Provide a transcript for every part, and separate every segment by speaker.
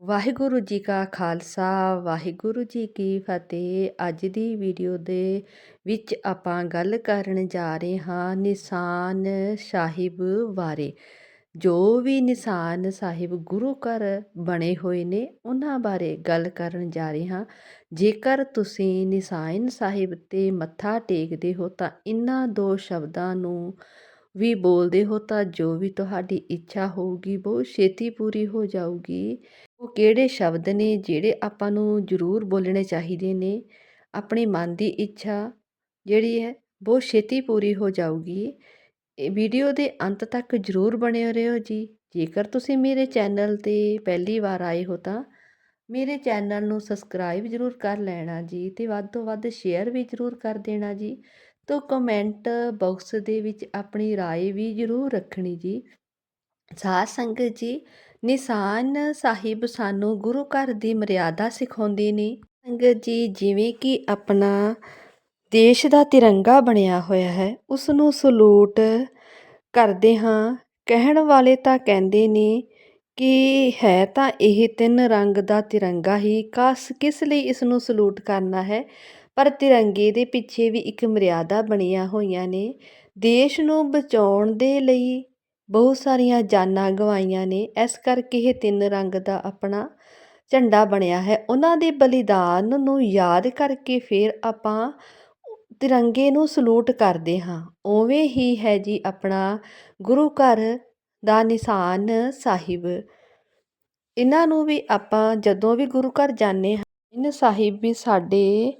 Speaker 1: ਵਾਹਿਗੁਰੂ ਜੀ ਕਾ ਖਾਲਸਾ, ਵਾਹਿਗੁਰੂ ਜੀ ਕੀ ਫਤਿਹ। ਅੱਜ ਦੀ ਵੀਡੀਓ ਦੇ ਵਿੱਚ ਆਪਾਂ ਗੱਲ ਕਰਨ ਜਾ ਰਹੇ ਹਾਂ ਨਿਸ਼ਾਨ ਸਾਹਿਬ ਬਾਰੇ। ਜੋ ਵੀ ਨਿਸ਼ਾਨ ਸਾਹਿਬ ਗੁਰੂ ਘਰ ਬਣੇ ਹੋਏ ਨੇ, ਉਹਨਾਂ ਬਾਰੇ ਗੱਲ ਕਰਨ ਜਾ ਰਹੇ ਹਾਂ। ਜੇਕਰ ਤੁਸੀਂ ਨਿਸ਼ਾਨ ਸਾਹਿਬ ਤੇ ਮੱਥਾ ਟੇਕਦੇ ਹੋ ਤਾਂ ਇਹਨਾਂ ਦੋ ਸ਼ਬਦਾਂ ਨੂੰ ਵੀ ਬੋਲਦੇ ਹੋ ਤਾਂ ਜੋ ਵੀ ਤੁਹਾਡੀ ਇੱਛਾ ਹੋਊਗੀ, ਬਹੁਤ ਛੇਤੀ ਪੂਰੀ ਹੋ ਜਾਊਗੀ। ਉਹ ਕਿਹੜੇ ਸ਼ਬਦ ਨੇ ਜਿਹੜੇ ਆਪਾਂ ਨੂੰ ਜ਼ਰੂਰ ਬੋਲਣੇ ਚਾਹੀਦੇ ਨੇ? ਆਪਣੇ ਮਨ ਦੀ ਇੱਛਾ ਜਿਹੜੀ ਹੈ, ਬਹੁਤ ਛੇਤੀ ਪੂਰੀ ਹੋ ਜਾਊਗੀ। ਇਹ ਵੀਡੀਓ ਦੇ ਅੰਤ ਤੱਕ ਜ਼ਰੂਰ ਬਣੇ ਰਹੋ ਜੀ। ਜੇਕਰ ਤੁਸੀਂ ਮੇਰੇ ਚੈਨਲ ਤੇ ਪਹਿਲੀ ਵਾਰ ਆਏ ਹੋ ਤਾਂ ਮੇਰੇ ਚੈਨਲ ਨੂੰ ਸਬਸਕ੍ਰਾਈਬ ਜ਼ਰੂਰ ਕਰ ਲੈਣਾ ਜੀ ਤੇ ਵੱਧ ਤੋਂ ਵੱਧ ਸ਼ੇਅਰ ਵੀ ਜ਼ਰੂਰ ਕਰ ਦੇਣਾ ਜੀ। ਤੋ ਕਮੈਂਟ ਬਾਕਸ ਦੇ ਵਿੱਚ ਆਪਣੀ رائے ਵੀ ਜ਼ਰੂਰ ਰੱਖਣੀ ਜੀ ਸਾਧ ਸੰਗਤ ਜੀ ਨਿਸ਼ਾਨ ਸਾਹਿਬ ਸਾਨੂੰ ਗੁਰੂ ਘਰ ਦੀ ਮਰਿਆਦਾ ਸਿਖਾਉਂਦੇ ਨੇ ਸੰਗਤ ਜੀ ਜਿਵੇਂ ਕਿ ਆਪਣਾ ਦੇਸ਼ ਦਾ ਤਿਰੰਗਾ ਬਣਿਆ ਹੋਇਆ ਹੈ ਉਸ ਨੂੰ ਸਲੂਟ ਕਰਦੇ ਹਾਂ ਕਹਿਣ ਵਾਲੇ ਤਾਂ ਕਹਿੰਦੇ ਨੇ ਕਿ ਹੈ ਤਾਂ ਇਹ ਤਿੰਨ ਰੰਗ ਦਾ ਤਿਰੰਗਾ ਹੀ ਕਸ ਕਿਸ ਲਈ ਇਸ ਨੂੰ ਸਲੂਟ ਕਰਨਾ ਹੈ ਪਰ ਤਿਰੰਗੇ ਦੇ ਪਿੱਛੇ ਵੀ ਇੱਕ ਮਰਿਆਦਾ ਬਣੀਆਂ ਹੋਈਆਂ ਨੇ। ਦੇਸ਼ ਨੂੰ ਬਚਾਉਣ ਦੇ ਲਈ ਬਹੁਤ ਸਾਰੀਆਂ ਜਾਨਾਂ ਗਵਾਈਆਂ ਨੇ। ਇਸ ਕਰਕੇ ਇਹ ਤਿੰਨ ਰੰਗ ਦਾ ਆਪਣਾ ਝੰਡਾ ਬਣਿਆ ਹੈ। ਉਹਨਾਂ ਦੇ ਬਲੀਦਾਨ ਨੂੰ ਯਾਦ ਕਰਕੇ ਫਿਰ ਆਪਾਂ ਤਿਰੰਗੇ ਨੂੰ ਸਲੂਟ ਕਰਦੇ ਹਾਂ। ਉਵੇਂ ਹੀ ਹੈ ਜੀ ਆਪਣਾ ਗੁਰੂ ਘਰ ਦਾ ਨਿਸ਼ਾਨ ਸਾਹਿਬ। ਇਹਨਾਂ ਨੂੰ ਵੀ ਆਪਾਂ ਜਦੋਂ ਵੀ ਗੁਰੂ ਘਰ ਜਾਂਦੇ ਹਾਂ ਇਹ ਸਾਹਿਬ ਵੀ ਸਾਡੇ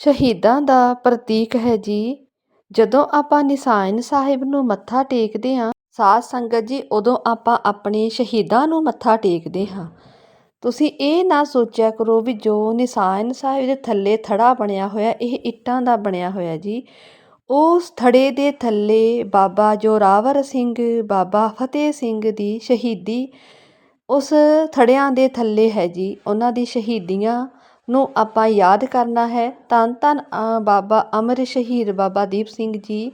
Speaker 1: ਸ਼ਹੀਦਾਂ ਦਾ ਪ੍ਰਤੀਕ ਹੈ ਜੀ। ਜਦੋਂ ਆਪਾਂ ਨਿਸ਼ਾਨ ਸਾਹਿਬ ਨੂੰ ਮੱਥਾ ਟੇਕਦੇ ਹਾਂ, ਸਾਧ ਸੰਗਤ ਜੀ, ਉਦੋਂ ਆਪਾਂ ਆਪਣੇ ਸ਼ਹੀਦਾਂ ਨੂੰ ਮੱਥਾ ਟੇਕਦੇ ਹਾਂ। ਤੁਸੀਂ ਇਹ ਨਾ ਸੋਚਿਆ ਕਰੋ ਵੀ ਜੋ ਨਿਸ਼ਾਨ ਸਾਹਿਬ ਦੇ ਥੱਲੇ ਥੜਾ ਬਣਿਆ ਹੋਇਆ, ਇਹ ਇੱਟਾਂ ਦਾ ਬਣਿਆ ਹੋਇਆ ਜੀ। ਉਸ ਥੜੇ ਦੇ ਥੱਲੇ ਬਾਬਾ ਜੋਰਾਵਰ ਸਿੰਘ, ਬਾਬਾ ਫਤਿਹ ਸਿੰਘ ਦੀ ਸ਼ਹੀਦੀ ਉਸ ਥੜਿਆਂ ਦੇ ਥੱਲੇ ਹੈ ਜੀ। ਉਹਨਾਂ ਦੀ ਸ਼ਹੀਦੀਆਂ ਨੂੰ ਆਪਾਂ ਯਾਦ ਕਰਨਾ ਹੈ, ਧੰਨ ਧੰਨ ਬਾਬਾ ਅਮਰ ਸ਼ਹੀਦ ਬਾਬਾ ਦੀਪ ਸਿੰਘ ਜੀ।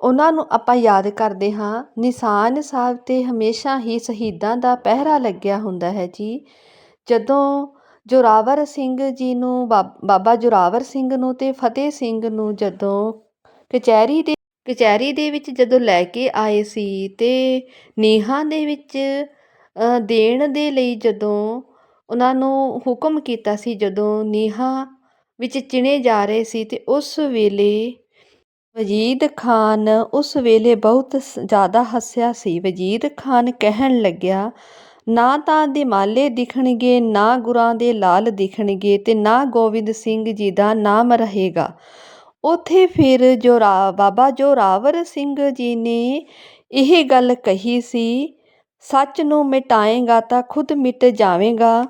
Speaker 1: ਉਹਨਾਂ ਨੂੰ ਆਪਾਂ ਯਾਦ ਕਰਦੇ ਹਾਂ। ਨਿਸ਼ਾਨ ਸਾਹਿਬ ਤੇ ਹਮੇਸ਼ਾ ਹੀ ਸ਼ਹੀਦਾਂ ਦਾ ਪਹਿਰਾ ਲੱਗਿਆ ਹੁੰਦਾ ਹੈ ਜੀ। ਜਦੋਂ ਜੋਰਾਵਰ ਸਿੰਘ ਜੀ ਨੂੰ ਬਾਬਾ ਜੋਰਾਵਰ ਸਿੰਘ ਨੂੰ ਤੇ ਫਤਿਹ ਸਿੰਘ ਨੂੰ ਜਦੋਂ ਕਚਹਿਰੀ ਦੇ ਕਚਹਿਰੀ ਦੇ ਵਿੱਚ ਜਦੋਂ ਲੈ ਕੇ ਆਏ ਸੀ ਤੇ ਨੀਹਾਂ ਦੇ ਵਿੱਚ ਦੇਣ ਦੇ ਲਈ ਜਦੋਂ ਉਹਨਾਂ ਨੂੰ ਹੁਕਮ ਕੀਤਾ ਸੀ ਜਦੋਂ ਨੀਹਾਂ ਵਿੱਚ ਚਿਣੇ ਜਾ ਰਹੇ ਸੀ ਅਤੇ ਉਸ ਵੇਲੇ ਵਜੀਦ ਖਾਨ ਉਸ ਵੇਲੇ ਬਹੁਤ ਸ, ਜ਼ਿਆਦਾ ਹੱਸਿਆ ਸੀ। ਵਜੀਦ ਖਾਨ ਕਹਿਣ ਲੱਗਿਆ, ਨਾ ਤਾਂ ਦਿਮਾਲੇ ਦਿਖਣਗੇ, ਨਾ ਗੁਰਾਂ ਦੇ ਲਾਲ ਦਿਖਣਗੇ ਅਤੇ ਨਾ ਗੋਬਿੰਦ ਸਿੰਘ ਜੀ ਦਾ ਨਾਮ ਰਹੇਗਾ। ਉੱਥੇ ਫਿਰ ਜੋਰਾ, ਬਾਬਾ ਜੋਰਾਵਰ ਸਿੰਘ ਜੀ ਨੇ ਇਹ ਗੱਲ ਕਹੀ ਸੀ, ਸੱਚ ਨੂੰ ਮਿਟਾਏਗਾ ਤਾਂ ਖੁਦ ਮਿਟ ਜਾਵੇਗਾ।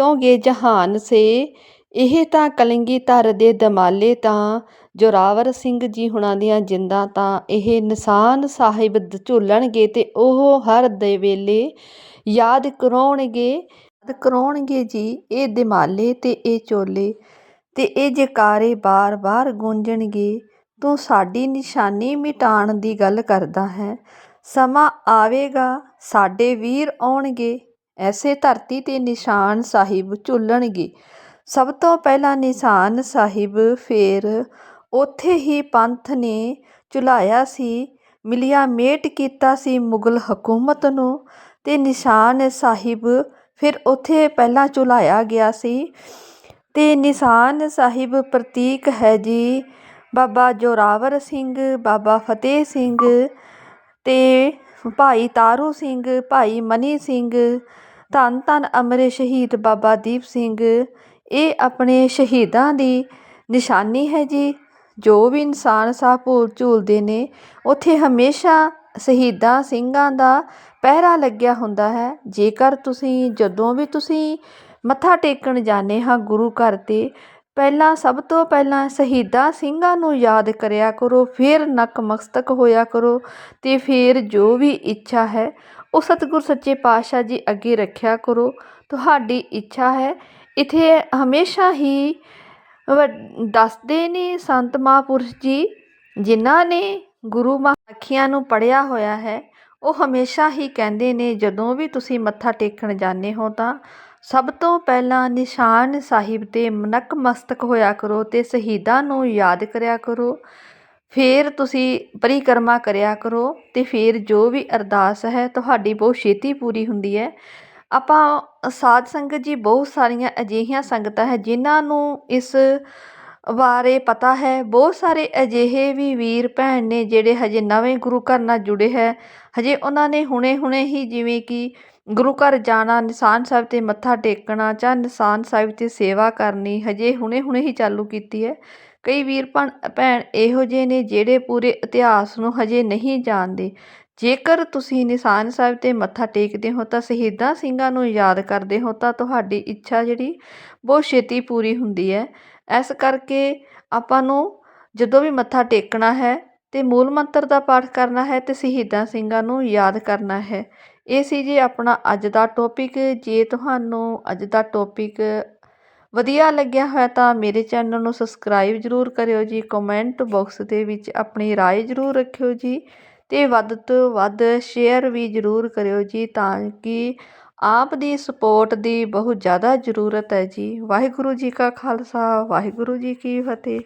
Speaker 1: ਮਿਟੋਗੇ ਜਹਾਨ ਸੇ। ਇਹ ਤਾਂ ਕਲੰਗੀ ਧਰ ਦੇ ਦਮਾਲੇ ਤਾਂ। ਜੋਰਾਵਰ ਸਿੰਘ ਜੀ ਹੁਣਾਂ ਦੀਆਂ ਜਿੰਦਾਂ ਤਾਂ। ਇਹ ਨਿਸ਼ਾਨ ਸਾਹਿਬ ਝੂਲਣਗੇ ਤੇ ਉਹ ਹਰ ਦੇ ਵੇਲੇ ਯਾਦ ਕਰਾਉਣਗੇ ਯਾਦ ਕਰਾਉਣਗੇ ਜੀ ਇਹ ਦਿਮਾਲੇ ਤੇ ਇਹ ਚੋਲੇ। ਤੇ ਇਹ ਜਕਾਰੇ ਬਾਰ-ਬਾਰ ਗੂੰਜਣਗੇ। ਤੂੰ ਸਾਡੀ ਨਿਸ਼ਾਨੀ ਮਿਟਾਣ ਦੀ ਗੱਲ ਕਰਦਾ ਹੈ। ਸਮਾਂ ਆਵੇਗਾ, ਸਾਡੇ ਵੀਰ ਆਉਣਗੇ। ਐਸੇ ਧਰਤੀ ਤੇ ਨਿਸ਼ਾਨ ਸਾਹਿਬ ਝੁੱਲਣਗੇ। ਸਭ ਤੋਂ ਪਹਿਲਾਂ ਨਿਸ਼ਾਨ ਸਾਹਿਬ ਫਿਰ ਉੱਥੇ ਹੀ ਪੰਥ ਨੇ ਝੁਲਾਇਆ ਸੀ ਮਿਲਿਆ ਮੇਟ ਕੀਤਾ ਸੀ ਮੁਗਲ ਹਕੂਮਤ ਨੂੰ ਅਤੇ ਨਿਸ਼ਾਨ ਸਾਹਿਬ ਫਿਰ ਉੱਥੇ ਪਹਿਲਾਂ ਝੁਲਾਇਆ ਗਿਆ ਸੀ। ਅਤੇ ਨਿਸ਼ਾਨ ਸਾਹਿਬ ਪ੍ਰਤੀਕ ਹੈ ਜੀ ਬਾਬਾ ਜੋਰਾਵਰ ਸਿੰਘ, ਬਾਬਾ ਫਤਿਹ ਸਿੰਘ ਅਤੇ ਭਾਈ ਤਾਰੂ ਸਿੰਘ, ਭਾਈ ਮਨੀ ਸਿੰਘ ਧੰਨ ਧੰਨ ਅਮਰੇ ਸ਼ਹੀਦ ਬਾਬਾ ਦੀਪ ਸਿੰਘ। ਇਹ ਆਪਣੇ ਸ਼ਹੀਦਾਂ ਦੀ ਨਿਸ਼ਾਨੀ ਹੈ ਜੀ। ਜੋ ਵੀ ਇਨਸਾਨ ਸਾਹ ਭੂਲ ਝੂਲਦੇ ਨੇ, ਉੱਥੇ ਹਮੇਸ਼ਾ ਸ਼ਹੀਦਾਂ ਸਿੰਘਾਂ ਦਾ ਪਹਿਰਾ ਲੱਗਿਆ ਹੁੰਦਾ ਹੈ। ਜੇਕਰ ਤੁਸੀਂ, ਜਦੋਂ ਵੀ ਤੁਸੀਂ ਮੱਥਾ ਟੇਕਣ ਜਾਂਦੇ ਹਾਂ ਗੁਰੂ ਘਰ ਤੇ, ਪਹਿਲਾਂ ਸਭ ਤੋਂ ਪਹਿਲਾਂ ਸ਼ਹੀਦਾਂ ਸਿੰਘਾਂ ਨੂੰ ਯਾਦ ਕਰਿਆ ਕਰੋ, ਫਿਰ ਨਕਮਸਤਕ ਹੋਇਆ ਕਰੋ ਤੇ ਫਿਰ ਜੋ ਵੀ ਇੱਛਾ ਹੈ ਉਹ ਸਤਿਗੁਰ ਸੱਚੇ ਪਾਤਸ਼ਾਹ ਜੀ ਅੱਗੇ ਰੱਖਿਆ ਕਰੋ। ਤੁਹਾਡੀ ਇੱਛਾ ਹੈ। ਇਥੇ ਹਮੇਸ਼ਾ ਹੀ ਦੱਸਦੇ ਨੇ ਸੰਤ ਮਹਾਂਪੁਰਸ਼ ਜੀ, ਜਿਨ੍ਹਾਂ ਨੇ ਗੁਰੂ ਮਹਾਂਖੀਆਂ ਨੂੰ ਪੜਿਆ ਹੋਇਆ ਹੈ, ਉਹ ਹਮੇਸ਼ਾ ਹੀ ਕਹਿੰਦੇ ਨੇ, ਜਦੋਂ ਵੀ ਤੁਸੀਂ ਮੱਥਾ ਟੇਕਣ ਜਾਂਦੇ ਹੋ ਤਾਂ ਸਭ ਤੋਂ ਪਹਿਲਾਂ ਨਿਸ਼ਾਨ ਸਾਹਿਬ ਤੇ ਨਕਮਸਤਕ ਹੋਇਆ ਕਰੋ ਤੇ ਸ਼ਹੀਦਾਂ ਨੂੰ ਯਾਦ ਕਰਿਆ ਕਰੋ। ਫਿਰ ਤੁਸੀਂ ਪਰਿਕਰਮਾ ਕਰਿਆ ਕਰੋ ਅਤੇ ਫਿਰ ਜੋ ਵੀ ਅਰਦਾਸ ਹੈ, ਤੁਹਾਡੀ ਬਹੁਤ ਛੇਤੀ ਪੂਰੀ ਹੁੰਦੀ ਹੈ। ਆਪਾਂ ਸਾਧ ਸੰਗਤ ਜੀ ਬਹੁਤ ਸਾਰੀਆਂ ਅਜਿਹੀਆਂ ਸੰਗਤਾਂ ਹੈ, ਜਿਨ੍ਹਾਂ ਨੂੰ ਇਸ ਬਾਰੇ ਪਤਾ ਹੈ। ਬਹੁਤ ਸਾਰੇ ਅਜਿਹੇ ਵੀ ਵੀਰ ਭੈਣ ਨੇ ਜਿਹੜੇ ਹਜੇ ਨਵੇਂ ਗੁਰੂ ਘਰ ਨਾਲ ਜੁੜੇ ਹੈ। ਹਜੇ ਉਹਨਾਂ ਨੇ ਹੁਣੇ ਹੁਣੇ ਹੀ ਜਿਵੇਂ ਕਿ ਗੁਰੂ ਘਰ ਜਾਣਾ, ਨਿਸ਼ਾਨ ਸਾਹਿਬ ਤੇ ਮੱਥਾ ਟੇਕਣਾ ਜਾਂ ਨਿਸ਼ਾਨ ਸਾਹਿਬ ਤੇ ਸੇਵਾ ਕਰਨੀ ਹਜੇ ਹੁਣੇ ਹੁਣੇ ਹੀ ਚਾਲੂ ਕੀਤੀ ਹੈ। ਕਈ ਵੀਰ ਭੈਣ ਇਹੋ ਜਿਹੇ ਨੇ ਜਿਹੜੇ ਪੂਰੇ ਇਤਿਹਾਸ ਨੂੰ ਹਜੇ ਨਹੀਂ ਜਾਣਦੇ। ਜੇਕਰ ਤੁਸੀਂ ਨਿਸ਼ਾਨ ਸਾਹਿਬ ਤੇ ਮੱਥਾ ਟੇਕਦੇ ਹੋ ਤਾਂ ਸ਼ਹੀਦਾਂ ਸਿੰਘਾਂ ਨੂੰ ਯਾਦ ਕਰਦੇ ਹੋ ਤਾਂ ਤੁਹਾਡੀ ਇੱਛਾ ਜਿਹੜੀ ਬਹੁਤ ਛੇਤੀ ਪੂਰੀ ਹੁੰਦੀ ਹੈ। ਇਸ ਕਰਕੇ ਆਪਾਂ ਨੂੰ ਜਦੋਂ ਵੀ ਮੱਥਾ ਟੇਕਣਾ ਹੈ ਤੇ ਮੂਲ ਮੰਤਰ ਦਾ ਪਾਠ ਕਰਨਾ ਹੈ ਤੇ ਸ਼ਹੀਦਾਂ ਸਿੰਘਾਂ ਨੂੰ ਯਾਦ ਕਰਨਾ ਹੈ ਇਹ ਸੀ ਜੀ ਆਪਣਾ ਅੱਜ ਦਾ ਟੌਪਿਕ ਜੇ ਤੁਹਾਨੂੰ ਅੱਜ ਦਾ ਟੌਪਿਕ ਵਧੀਆ ਲੱਗਿਆ ਹੋਇਆ ਤਾਂ ਮੇਰੇ ਚੈਨਲ ਨੂੰ ਸਬਸਕ੍ਰਾਈਬ ਜ਼ਰੂਰ ਕਰਿਓ ਜੀ ਕਮੈਂਟ ਬਾਕਸ ਦੇ ਵਿੱਚ ਆਪਣੀ رائے ਜ਼ਰੂਰ ਰੱਖਿਓ ਜੀ ਤੇ ਵੱਧ ਤੋਂ ਵੱਧ ਸ਼ੇਅਰ ਵੀ ਜ਼ਰੂਰ ਕਰਿਓ ਜੀ ਤਾਂ ਕਿ ਆਪ ਦੀ ਸਪੋਰਟ ਦੀ ਬਹੁਤ ਜ਼ਿਆਦਾ ਜ਼ਰੂਰਤ ਹੈ ਜੀ। ਵਾਹਿਗੁਰੂ ਜੀ ਕਾ ਖਾਲਸਾ, ਵਾਹਿਗੁਰੂ ਜੀ ਕੀ ਫਤਿਹ।